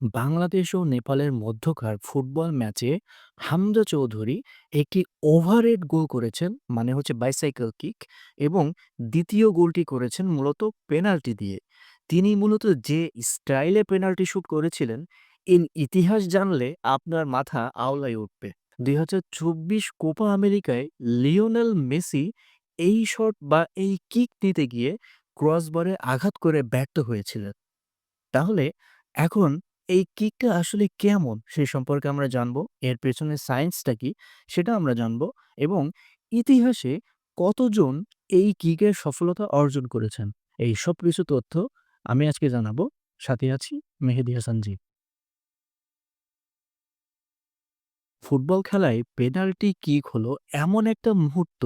বাংলাদেশ ও নেপালের মধ্যকার ফুটবল ম্যাচে হামজা চৌধুরী একটি ওভারহেড গোল করেছেন মানে হচ্ছে বাইসাইকেল কিক, এবং দ্বিতীয় গোলটি করেছেন মূলত পেনাল্টি দিয়ে। তিনি মূলত যে স্টাইলে পেনাল্টি শুট করেছিলেন, এর ইতিহাস জানলে আপনার মাথা আওলায় উঠবে। দুই হাজার চব্বিশ কোপা আমেরিকায় লিওনেল মেসি এই শট বা এই কিক নিতে গিয়ে ক্রসবারে আঘাত করে ব্যর্থ হয়েছিলেন। তাহলে এখন এই কিকটা আসলে কেমন সে সম্পর্কে আমরা জানব। এর পেছনে সায়েন্সটা কি সেটা আমরা জানব এবং ইতিহাসে কতজন এই কিকের সফলতা অর্জন করেছেন। এই সব কিছু তথ্য আমি আজকে জানাব। সাথে আছি মেহেদী হাসানজি ফুটবল খেলায় পেনাল্টি কিক হলো এমন একটা মুহূর্ত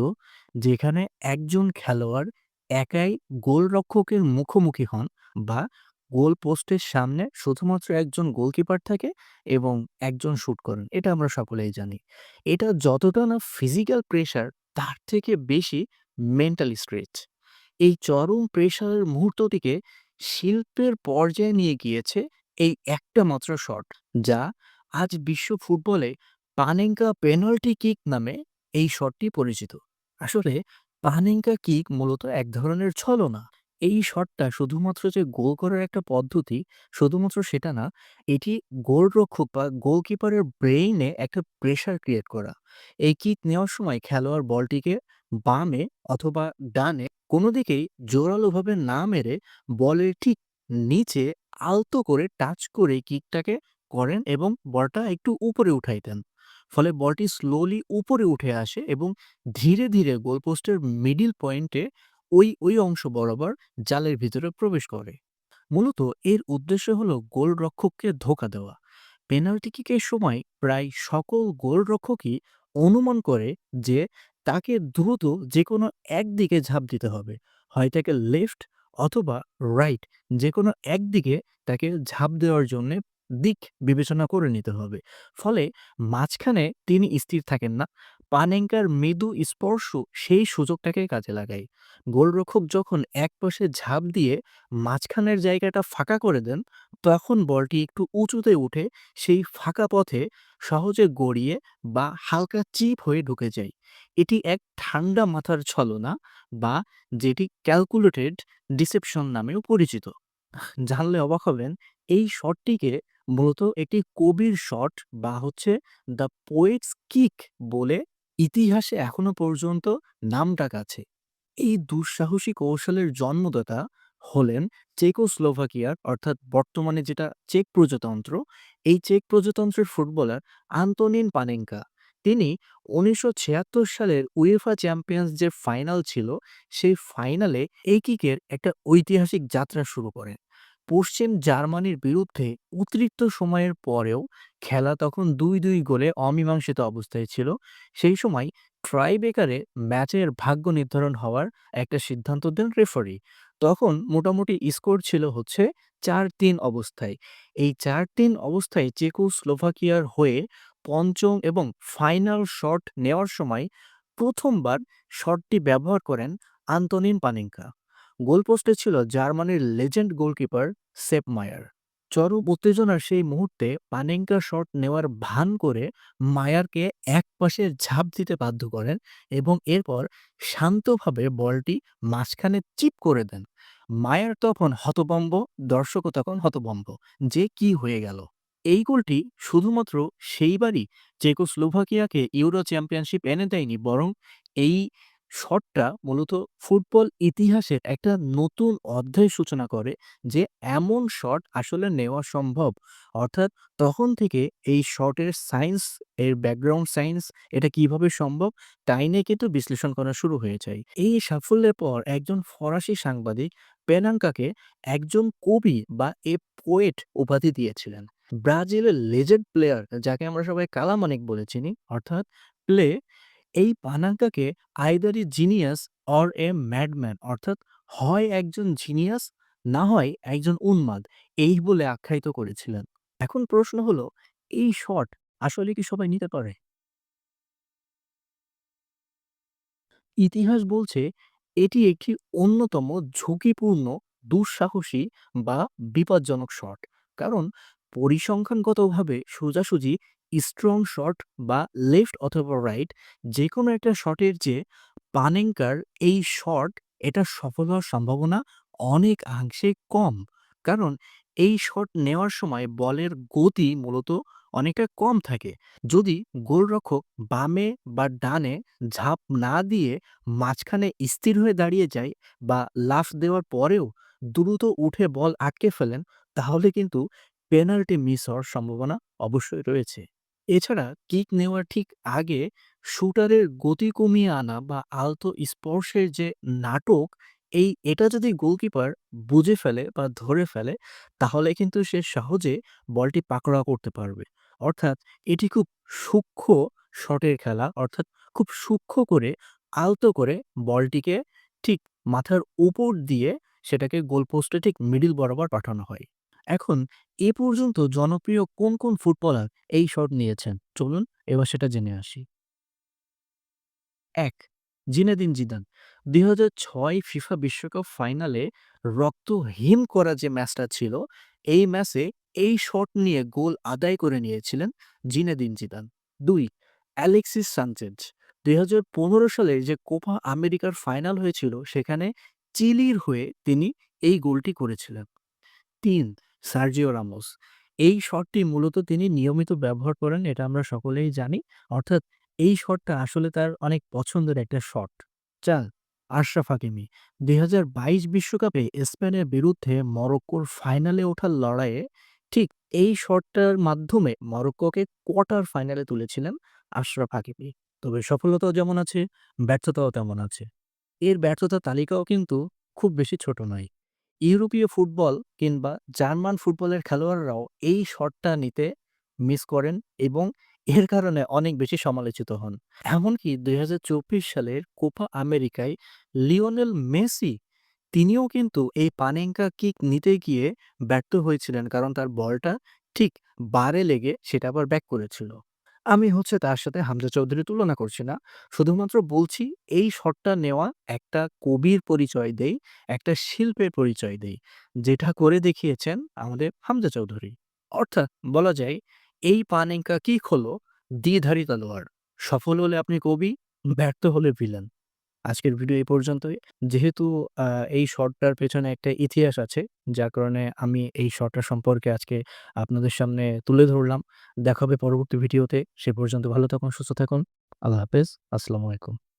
যেখানে একজন খেলোয়াড় একাই গোলরক্ষকের মুখোমুখি হন বা গোল পোস্টের সামনে শুধুমাত্র একজন গোলকিপার থাকে এবং একজন শুট করেন। এটা আমরা সকলেই জানি। এটা যতটা না ফিজিক্যাল প্রেশার তার থেকে বেশি মেন্টাল স্ট্রেচ। এই চরম প্রেশারের মুহূর্তটিকে শিল্পের পর্যায়ে নিয়ে গিয়েছে এই একটা মাত্র শট, যা আজ বিশ্ব ফুটবলে পানেঙ্কা পেনাল্টি কিক নামে এই শটটি পরিচিত। আসলে পানেঙ্কা কিক মূলত এক ধরনের ছলনা। এই শটটা শুধুমাত্র যে গোল করার একটা পদ্ধতি, শুধুমাত্র সেটা না, এটি গোলরক্ষক বা গোলকিপারের ব্রেইনে একটা প্রেশার ক্রিয়েট করা। এই কিক নেওয়ার সময় খেলোয়াড় বলটিকে বামে অথবা ডানে কোনো দিকেই জোরালোভাবে না মেরে বলের ঠিক নিচে আলতো করে টাচ করে কিকটাকে করেন এবং বলটা একটু উপরে উঠাইতেন ফলে বলটি স্লোলি উপরে উঠে আসে এবং ধীরে, ধীরে গোলপোস্টের মিডিল পয়েন্টে ওই, ওই অংশ বরাবর জালের ভিতরে প্রবেশ করে। মূলত এর উদ্দেশ্য হলো গোলরক্ষককে ধোকা দেওয়া। পেনাল্টি কিকের সময় প্রায় সকল গোলরক্ষকই অনুমান করে যে তাকে দ্রুত যে যেকোনো একদিকে ঝাঁপ দিতে হবে। হয় তাকে লেফট অথবা রাইট যে যেকোনো একদিকে তাকে ঝাঁপ দেওয়ার জন্যে দিক বিবেচনা করে নিতে হবে। ফলে মাঝখানে তিনি স্থির থাকেন না। পানেঙ্কার মৃদু স্পর্শ সেই সুযোগটাকে কাজে লাগায়। গোলরক্ষক যখন একপাশে ঝাঁপ দিয়ে মাঝখানের জায়গাটা ফাঁকা করে দেন, তখন বলটি একটু উঁচুতে উঠে সেই ফাঁকা পথে সহজে গড়িয়ে বা হালকা চিপ হয়ে ঢুকে যায়। এটি এক ঠান্ডা মাথার ছলনা বা যেটি ক্যালকুলেটেড ডিসেপশন নামেও পরিচিত। জানলে অবাক হবেন এই শটটিকে মূলত একটি কবির শট বা হচ্ছে দ্য পোয়েটস কিক বলে ইতিহাসে এখনও পর্যন্ত নামডাক আছে। এই দুঃসাহসী কৌশলের জন্মদাতা হলেন চেকোস্লোভাকিয়ার অর্থাৎ বর্তমানে যেটা চেক প্রজাতন্ত্র, এই চেক প্রজাতন্ত্রের ফুটবলার আন্তনিন পানেঙ্কা। তিনি উনিশশো ছিয়াত্তর সালের উয়েফা চ্যাম্পিয়ন্স যে ফাইনাল ছিল, সেই ফাইনালে এই কিকের একটা ঐতিহাসিক যাত্রা শুরু করেন। পশ্চিম জার্মানির বিরুদ্ধে অতিরিক্ত সময়ের পরেও খেলা তখন ২-২ গোলে অমীমাংসিত অবস্থায় ছিল। সেই সময় ট্রাইবেকারে ম্যাচের ভাগ্য নির্ধারণ হওয়ার একটা সিদ্ধান্ত দেন রেফারি। তখন মোটামুটি স্কোর ছিল হচ্ছে ৪-৩ অবস্থায়। এই ৪-৩ অবস্থায় চেকোস্লোভাকিয়ার হয়ে পঞ্চম এবং ফাইনাল শট নেওয়ার সময় প্রথমবার শটটি ব্যবহার করেন আন্তনিন পানেঙ্কা। গোলপোস্টে ছিল জার্মানির লেজেন্ড গোলকিপার সেপ মায়ার। চরম উত্তেজনার সেই মুহূর্তে পানেঙ্কা শট নেওয়ার ভান করে মায়ারকে একপাশে ঝাঁপ দিতে বাধ্য করেন এবং এরপর শান্তভাবে বলটি মাঝখানে চিপ করে দেন। মায়ার তখন হতভম্ব, দর্শকও তখন হতভম্ব যে কি হয়ে গেল। এই গোলটি শুধুমাত্র সেইবারই চেকোস্লোভাকিয়াকে ইউরো চ্যাম্পিয়নশিপ এনে দেয়নি বরং এই শটটা মূলত ফুটবল ইতিহাসের একটা নতুন অধ্যায় সূচনা করে যে এমন শট আসলে নেওয়া সম্ভব। অর্থাৎ তখন থেকে এই শটের সায়েন্স, এর ব্যাকগ্রাউন্ড সায়েন্স এটা কীভাবে সম্ভব তাই নিয়ে কিন্তু বিশ্লেষণ করা শুরু হয়ে যায়। এই সাফল্যের পর একজন ফরাসি সাংবাদিক পেনাঙ্কাকে একজন কবি বা এ পোয়েট উপাধি দিয়েছিলেন। ব্রাজিলের লেজেন্ড প্লেয়ার যাকে আমরা সবাই কালামানিক বলে চিনি অর্থাৎ পেলে এই পানাঙ্কাকে either a genius or a madman অর্থাৎ হয় একজন জিনিয়াস না হয় একজন উন্মাদ এই বলে আখ্যায়িত করেছিলেন। এখন প্রশ্ন হলো এই শট আসলে কি সবাই নিতে পারে? ইতিহাস বলছে এটি একটি অন্যতম ঝুঁকিপূর্ণ, দুঃসাহসী বা বিপজ্জনক শট। কারণ পরিসংখ্যানগতভাবে সোজাসুজি স্ট্রং শট বা লেফট অথবা রাইট যেকোনো একটা শটের যে পানেঙ্কার এই শট এটা সফল হওয়ার সম্ভাবনা অনেকাংশে কম। কারণ এই শট নেওয়ার সময় বলের গতি মূলত অনেকটা কম থাকে। যদি গোলরক্ষক বামে বা ডানে ঝাঁপ না দিয়ে মাঝখানে স্থির হয়ে দাঁড়িয়ে যায় বা লাফ দেওয়ার পরেও দ্রুত উঠে বল আটকে ফেলেন, তাহলে কিন্তু পেনাল্টি মিস হওয়ার সম্ভাবনা অবশ্যই রয়েছে। এছাড়া কিক নেওয়ার ঠিক আগে শুটারের গতি কমিয়ে আনা বা আলতো স্পর্শের যে নাটক, এই এটা যদি গোলকিপার বুঝে ফেলে বা ধরে ফেলে, তাহলে কিন্তু সে সহজে বলটি পাকড়াও করতে পারবে। অর্থাৎ এটি খুব সূক্ষ্ম শটের খেলা। অর্থাৎ খুব সূক্ষ্ম করে, আলতো করে বলটিকে ঠিক মাথার উপর দিয়ে সেটাকে গোলপোস্টে ঠিক মিডিল বরাবর পাঠানো হয়। এখন এ পর্যন্ত জনপ্রিয় কোন, কোন ফুটবলার এই শট নিয়েছেন? চলুন এবার সেটা জেনে আসি। ১. জিনেদিন জিদান ২০০৬ ফিফা বিশ্বকাপ ফাইনালে রক্ত হিম করা যে ম্যাচটা ছিল, এই ম্যাচে এই শট নিয়ে গোল আদায় করে নিয়েছিলেন জিনেদিন জিদান। দুই অ্যালেক্সিস সানচেজ ২০১৫ সালে যে কোপা আমেরিকার ফাইনাল হয়েছিল, সেখানে চিলির হয়ে তিনি এই গোলটি করেছিলেন। ৩. সার্জিও রামোস এই শটটি মূলত তিনি নিয়মিত ব্যবহার করেন, এটা আমরা সকলেই জানি। অর্থাৎ এই শটটা আসলে তার অনেক পছন্দের একটা শট। ৪. আশরাফ হাকিমি ২০২২ বিশ্বকাপে স্পেনের বিরুদ্ধে মরক্কোর ফাইনালে ওঠার লড়াইয়ে ঠিক এই শটটার মাধ্যমে মরক্কোকে কোয়ার্টার ফাইনালে তুলেছিলেন আশরাফ হাকিমি। তবে সফলতাও যেমন আছে, ব্যর্থতাও তেমন আছে। এর ব্যর্থতার তালিকাও কিন্তু খুব বেশি ছোট নয়। ইউরোপীয় ফুটবল কিংবা জার্মান ফুটবলের খেলোয়াড়রাও এই শটটা নিতে মিস করেন এবং এর কারণে অনেক বেশি সমালোচিত হন। এমনকি ২০২৪ সালের কোপা আমেরিকায় লিওনেল মেসি, তিনিও কিন্তু এই পানেঙ্কা কিক নিতে গিয়ে ব্যর্থ হয়েছিলেন। কারণ তার বলটা ঠিক বারে লেগে সেটা আবার ব্যাক করেছিল। আমি হচ্ছে তার সাথে হামজা চৌধুরীর তুলনা করছি না। শুধুমাত্র বলছি এই শটটা নেওয়া একটা কবির পরিচয় দেই, একটা শিল্পের পরিচয় দেই। যেটা করে দেখিয়েছেন আমাদের হামজা চৌধুরী। অর্থাৎ বলা যায় এই পানেঙ্কা কিক হলো দ্বিধারী তলোয়ার। সফল হলে আপনি কবি, ব্যর্থ হলে ভিলেন। আজকের ভিডিও এই পর্যন্তই। যেহেতু এই শটটার পেছনে একটা ইতিহাস আছে, যার কারণে আমি এই শটটা সম্পর্কে আজকে আপনাদের সামনে তুলে ধরলাম। দেখাবে পরবর্তী ভিডিওতে। সে পর্যন্ত ভালো থাকুন, সুস্থ থাকুন। আল্লাহ হাফেজ। আসসালামু আলাইকুম।